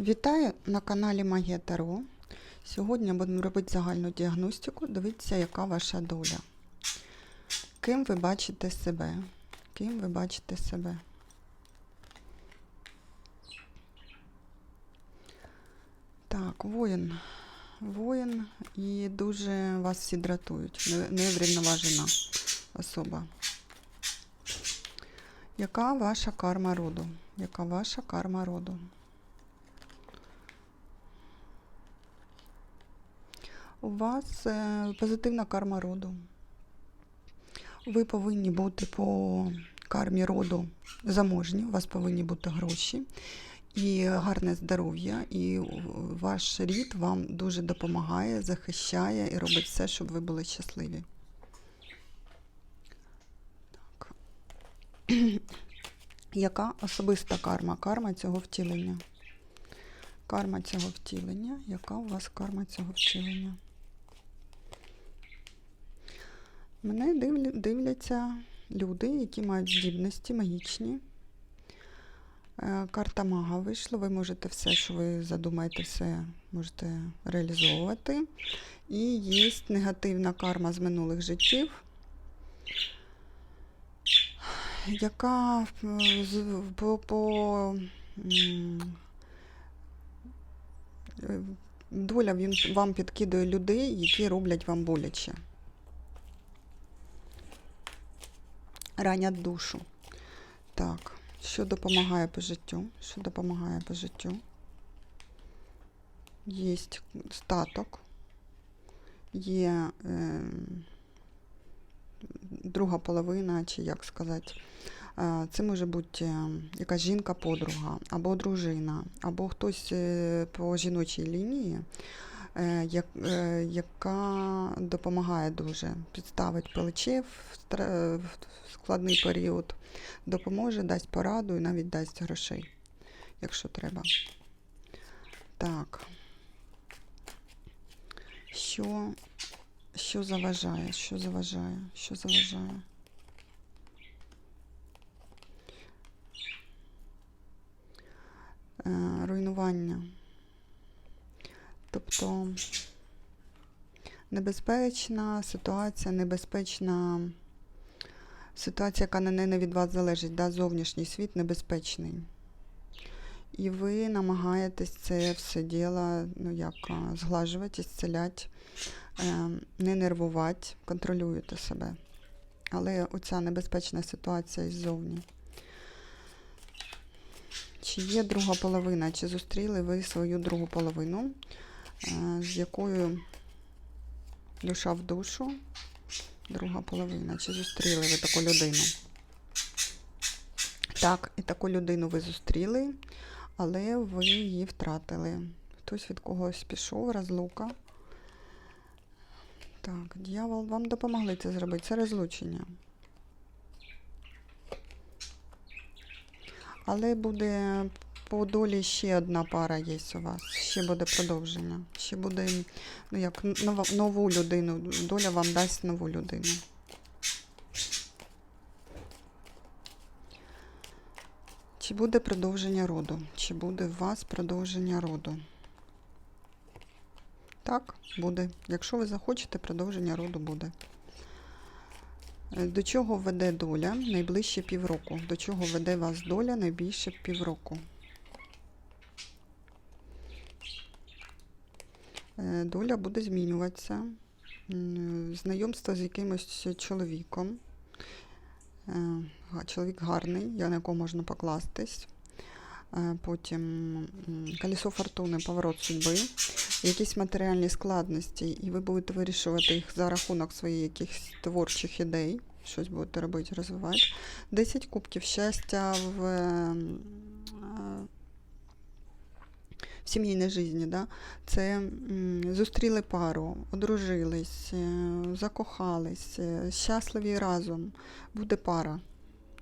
Вітаю на каналі Магія Таро. Сьогодні будемо робити загальну діагностику. Дивіться, яка ваша доля. Ким ви бачите себе? Ким ви бачите себе? Так, воїн. Воїн і дуже вас всі дратують. Неврівноважена особа. Яка ваша карма роду? Яка ваша карма роду? У вас е, позитивна карма роду. Ви повинні бути по кармі роду заможні, у вас повинні бути гроші і гарне здоров'я, і ваш рід вам дуже допомагає, захищає і робить все, щоб ви були щасливі. Так. Яка особиста карма? Карма цього втілення? Карма цього втілення. Яка у вас карма цього втілення? Мене дивляться люди, які мають здібності магічні. Е, Карта мага вийшла. Ви можете все, що ви задумаєте, все можете реалізовувати. І є негативна карма з минулих життів, яка е, по, по е, доля вам підкидує людей, які роблять вам боляче. Ранять душу. Так, що допомагає по життю? Що допомагає по життю? Є статок, є е, друга половина, чи як сказати. Е, Це може бути е, якась жінка-подруга, або дружина, або хтось е, по жіночій лінії, яка допомагає дуже, підставить плече в складний період, допоможе, дасть пораду і навіть дасть грошей, якщо треба. Так. Що, що заважає? Що заважає? Що заважає? Е, руйнування. Тобто небезпечна ситуація, небезпечна ситуація, яка не, не від вас залежить, да, зовнішній світ небезпечний. І ви намагаєтесь це все діло ну, як, зглажувати, зціляти, е, не нервувати, контролюєте себе. Але оця небезпечна ситуація ззовні. Чи є друга половина, чи зустріли ви свою другу половину, з якою душа в душу, друга половина, чи зустріли ви таку людину? Так, і таку людину ви зустріли, але ви її втратили. Хтось від когось пішов, розлука. Так, дьявол, вам допомогли це зробити. Це розлучення. Але буде по долі ще одна пара є у вас. Ще буде продовження. Ще буде ну, як нову людину. Доля вам дасть нову людину. Чи буде продовження роду? Чи буде у вас продовження роду? Так, буде. Якщо ви захочете, продовження роду буде. До чого веде доля найближче півроку? До чого веде вас доля найбільше півроку? Доля буде змінюватися. Знайомство з якимось чоловіком. Е, Чоловік гарний, я на якого можна покластись. Е, Потім колесо фортуни, поворот судьби, якісь матеріальні складності, і ви будете вирішувати їх за рахунок своїх якихось творчих ідей. Щось будете робити, розвивати. 10 кубків щастя в, е, е, в сімейній житті. Да? Це зустріли пару, одружились, е, закохались, е, щасливі разом. Буде пара.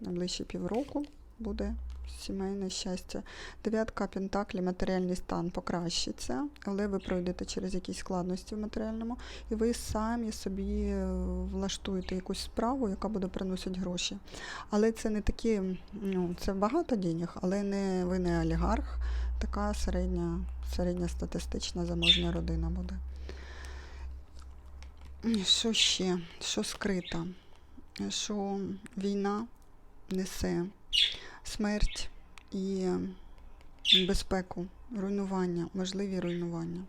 Найближче півроку буде сімейне щастя. Дев'ятка пентаклі, матеріальний стан покращиться, але ви пройдете через якісь складності в матеріальному, і ви самі собі е, влаштуєте якусь справу, яка буде приносити гроші. Але це не такі, ну, це багато денег, але не ви не олігарх, така середня, статистична заможня родина буде. Що ще? Що скрито? Що війна несе смерть і безпеку, руйнування, можливі руйнування.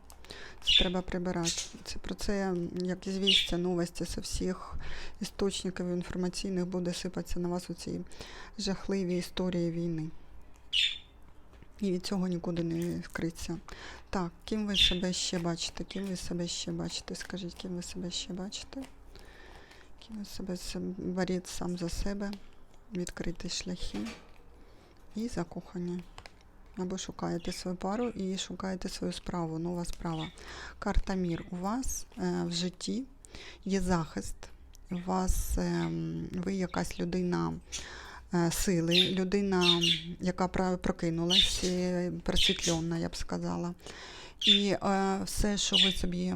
Це треба прибирати. Це про це, як звістя, новості з всіх істочників інформаційних буде сипатися на вас у ці жахливі історії війни. І від цього нікуди не скриться. Так, ким ви себе ще бачите? Ким ви себе ще бачите? Скажіть, ким ви себе ще бачите? Ким ви себе боріть сам за себе, відкриті шляхи і закохані. Або шукаєте свою пару і шукаєте свою справу, нова справа. Карта Мір. У вас е, в житті є захист. У вас ем, ви якась людина е, сили, людина, яка прокинулась, е, просвітлена, я б сказала. І е, все, що ви собі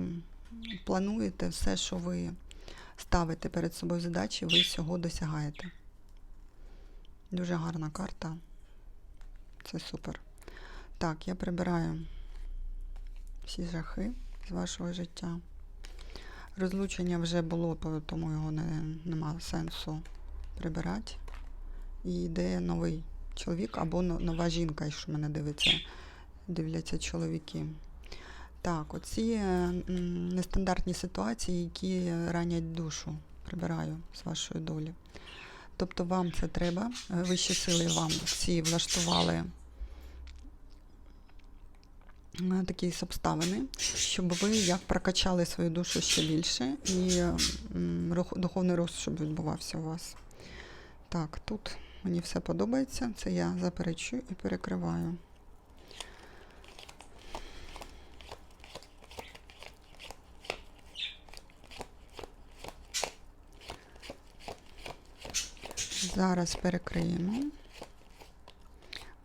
плануєте, все, що ви ставите перед собою задачі, ви всього досягаєте. Дуже гарна карта. Це супер. Так, я прибираю всі жахи з вашого життя. Розлучення вже було, тому його не, нема сенсу прибирати. І йде новий чоловік або нова жінка, якщо мене дивиться, дивляться чоловіки. Так, оці е, нестандартні ситуації, які ранять душу, прибираю з вашої долі. Тобто вам це треба, е, вищі сили вам всі влаштували е, такі обставини, щоб ви як прокачали свою душу ще більше і духовний рост, щоб відбувався у вас. Так, тут мені все подобається. Це я заперечую і перекриваю. Зараз перекриємо.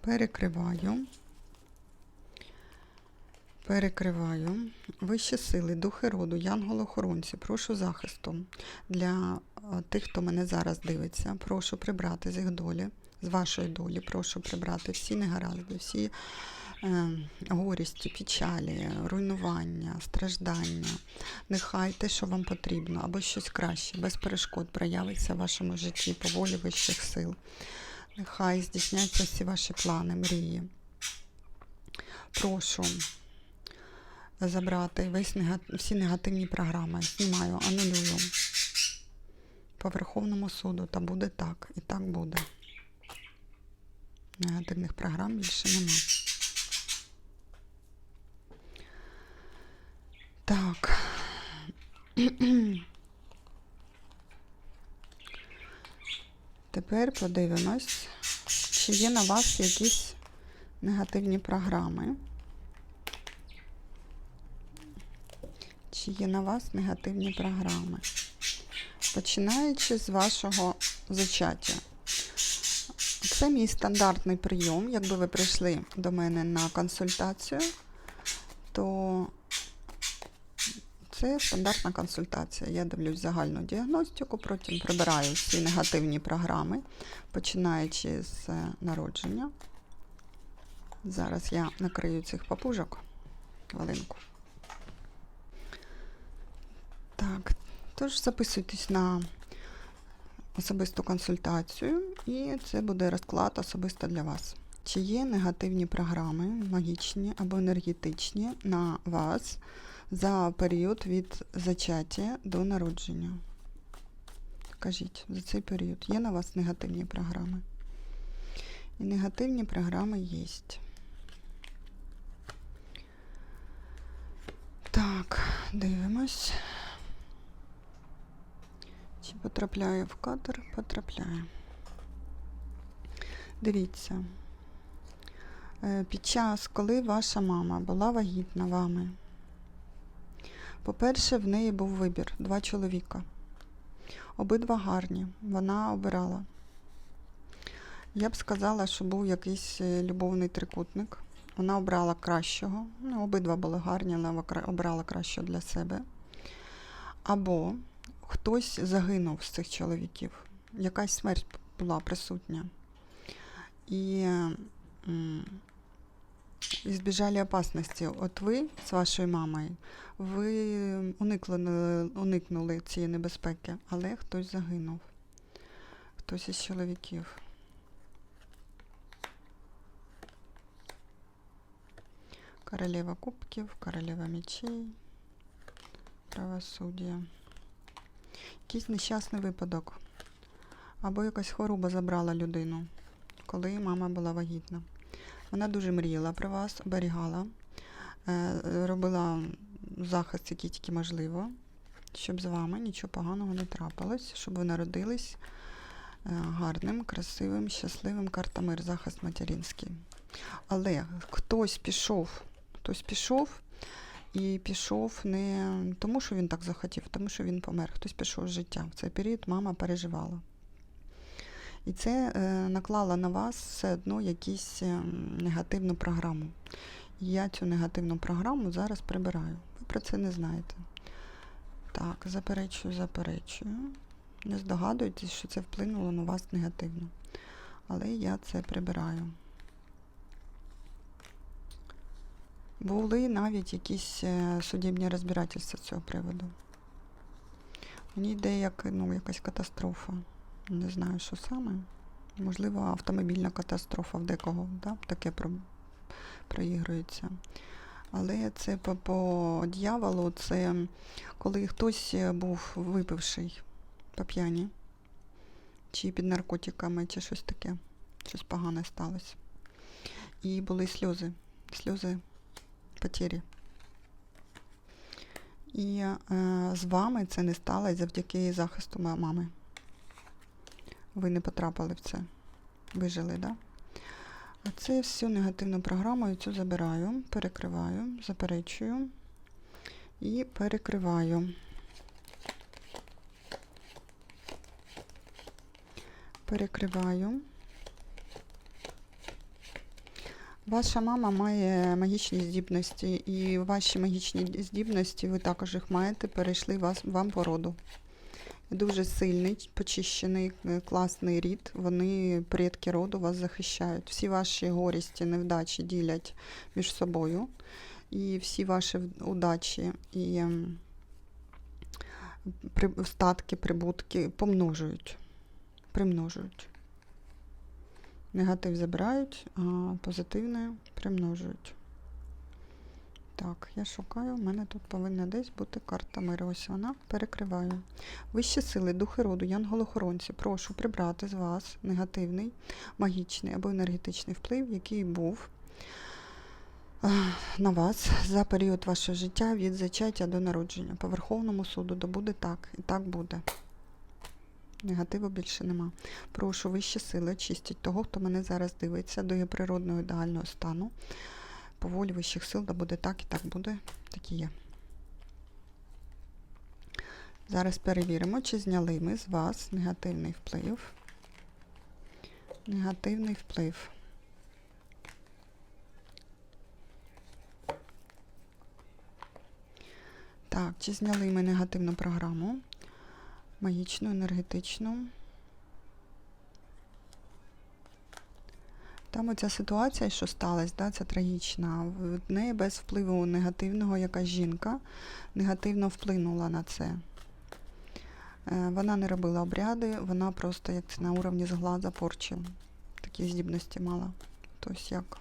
Перекриваю. Перекриваю. Вищі сили, духи роду, янголи-охоронці, прошу захисту для тих, хто мене зараз дивиться. Прошу прибрати з їх долі, з вашої долі, прошу прибрати всі негаразди, всі е, горісті, печалі, руйнування, страждання. Нехай те, що вам потрібно, або щось краще, без перешкод проявиться в вашому житті по волі вищих сил. Нехай здійсняться всі ваші плани, мрії. Прошу забрати весь нега- всі негативні програми. Знімаю, анулюю по Верховному суду. Та буде так. І так буде. Негативних програм більше нема. Так. Тепер подивимось, чи є на вас якісь негативні програми. Чи є на вас негативні програми? Починаючи з вашого зачаття. Це мій стандартний прийом. Якби ви прийшли до мене на консультацію, то це стандартна консультація. Я дивлюсь загальну діагностику, потім прибираю всі негативні програми, починаючи з е, народження. Зараз я накрию цих папужок. Хвилинку. Так, тож записуйтесь на особисту консультацію, і це буде розклад особисто для вас. Чи є негативні програми, магічні або енергетичні на вас за період від зачаття до народження? Кажіть, за цей період є на вас негативні програми? І негативні програми є. Так, дивимось. Чи потрапляє в кадр? Потрапляє. Дивіться. Е, Під час, коли ваша мама була вагітна вами, по-перше, в неї був вибір два чоловіка. Обидва гарні. Вона обирала. Я б сказала, що був якийсь е, любовний трикутник. Вона обрала кращого. Ну, обидва були гарні, але обрала кращого для себе. Або хтось загинув з цих чоловіків. Якась смерть була присутня. І збіжали опасності. От ви з вашою мамою, ви уникли, уникнули цієї небезпеки, але хтось загинув. Хтось із чоловіків. Королева кубків, королева мечей, правосуддя. Якийсь нещасний випадок. Або якась хвороба забрала людину, коли мама була вагітна. Вона дуже мріяла про вас, оберігала, е, робила захист, який тільки можливо, щоб з вами нічого поганого не трапилось, щоб ви народились е, гарним, красивим, щасливим карта мир, захист материнський. Але хтось пішов, хтось пішов і пішов не тому, що він так захотів, а тому що він помер. Хтось пішов з життя. В цей період мама переживала. І це е, наклало на вас все одно якусь е, негативну програму. І я цю негативну програму зараз прибираю. Ви про це не знаєте. Так, заперечую, заперечую. Не здогадуйтесь, що це вплинуло на вас негативно. Але я це прибираю. Були навіть якісь е, судебні розбирательства з цього приводу. Мені йде як ну, якась катастрофа. Не знаю, що саме. Можливо, автомобільна катастрофа в декого, да? таке про... проігрується. Але це по, по дьяволу, це коли хтось був випивший по п'яні, чи під наркотиками, чи щось таке, щось погане сталося. І були сльози, сльози потері. І е, з вами це не сталося завдяки захисту мами. Ви не потрапили в це. Вижили, так? Да? А це всю негативну програму я цю забираю, перекриваю, заперечую і перекриваю. Перекриваю. Ваша мама має магічні здібності, і ваші магічні здібності, ви також їх маєте, перейшли вас, вам по роду. Дуже сильний, почищений, е, класний рід. Вони, предки роду, вас захищають. Всі ваші горісті, невдачі ділять між собою. І всі ваші удачі і ем, статки, прибутки помножують. Примножують. Негатив забирають, а позитивне примножують. Так, я шукаю, у мене тут повинна десь бути карта миру. Ось вона. Перекриваю. Вищі сили, духи роду, янголохоронці, прошу прибрати з вас негативний, магічний або енергетичний вплив, який був на вас за період вашого життя від зачаття до народження. По Верховному суду да буде так, і так буде. Негативу більше нема. Прошу вищі сили, очистіть того, хто мене зараз дивиться, до його природного ідеального стану. По вищих сил, да буде так і так буде, так і є. Зараз перевіримо, чи зняли ми з вас негативний вплив. Негативний вплив. Так, чи зняли ми негативну програму? Магічну, енергетичну. Там оця ситуація, що сталася, да, це трагічна. В неї без впливу негативного якась жінка негативно вплинула на це. Е, Вона не робила обряди, вона просто як це на уровні зглаза порчі. Такі здібності мала. Тобто як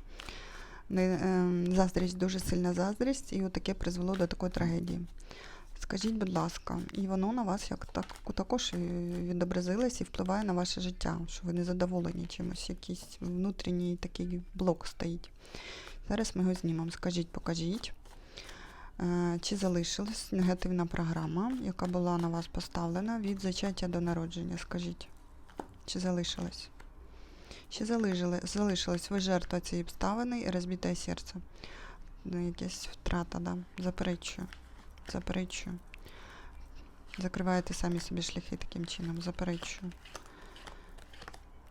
не, е, заздрість, дуже сильна заздрість, і отаке призвело до такої трагедії. Скажіть, будь ласка, і воно на вас як так, також відобразилось і впливає на ваше життя, що ви не задоволені чимось, якийсь внутрішній такий блок стоїть. Зараз ми його знімемо. Скажіть, покажіть, е, чи залишилась негативна програма, яка була на вас поставлена від зачаття до народження. Скажіть, чи залишилась? Чи залишили, залишилась ви жертва цієї обставини і розбите серце? Ну, якась втрата, да? Заперечую. Заперечую. Закриваєте самі собі шляхи таким чином. Заперечую.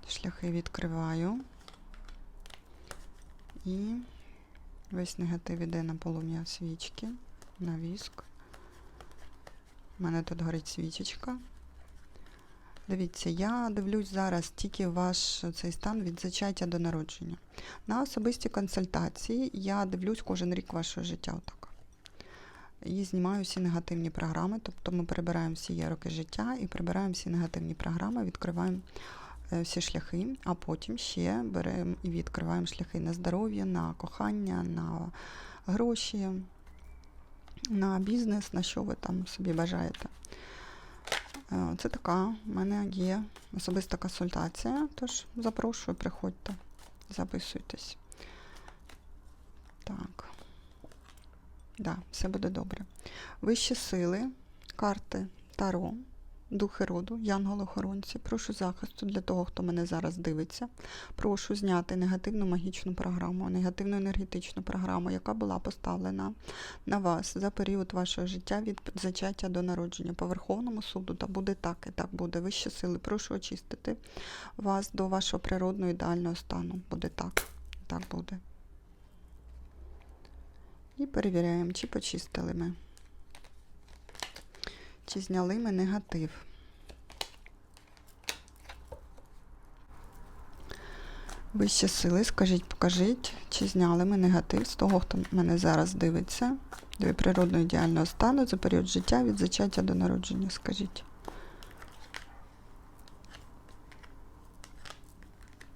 Шляхи відкриваю. І весь негатив іде на полум'я свічки, на віск. У мене тут горить свічечка. Дивіться, я дивлюсь зараз тільки ваш цей стан від зачаття до народження. На особисті консультації я дивлюсь кожен рік вашого життя отак. І знімаю всі негативні програми, тобто ми прибираємо всі є роки життя і прибираємо всі негативні програми, відкриваємо е, всі шляхи, а потім ще беремо і відкриваємо шляхи на здоров'я, на кохання, на гроші, на бізнес, на що ви там собі бажаєте. Е, Це така в мене є особиста консультація, тож запрошую, приходьте, записуйтесь. Так. Да, все буде добре. Вищі сили, карти Таро, духи роду, янголи-охоронці. Прошу захисту для того, хто мене зараз дивиться. Прошу зняти негативну магічну програму, негативну енергетичну програму, яка була поставлена на вас за період вашого життя від зачаття до народження по Верховному суду. Та буде так і так буде. Вищі сили, прошу очистити вас до вашого природного ідеального стану. Буде так. Так буде. І перевіряємо, чи почистили ми. Чи зняли ми негатив. Вищі сили, скажіть, покажіть, чи зняли ми негатив з того, хто мене зараз дивиться, до природного ідеального стану за період життя від зачаття до народження, скажіть.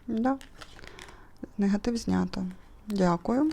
Да. Негатив знято. Дякую.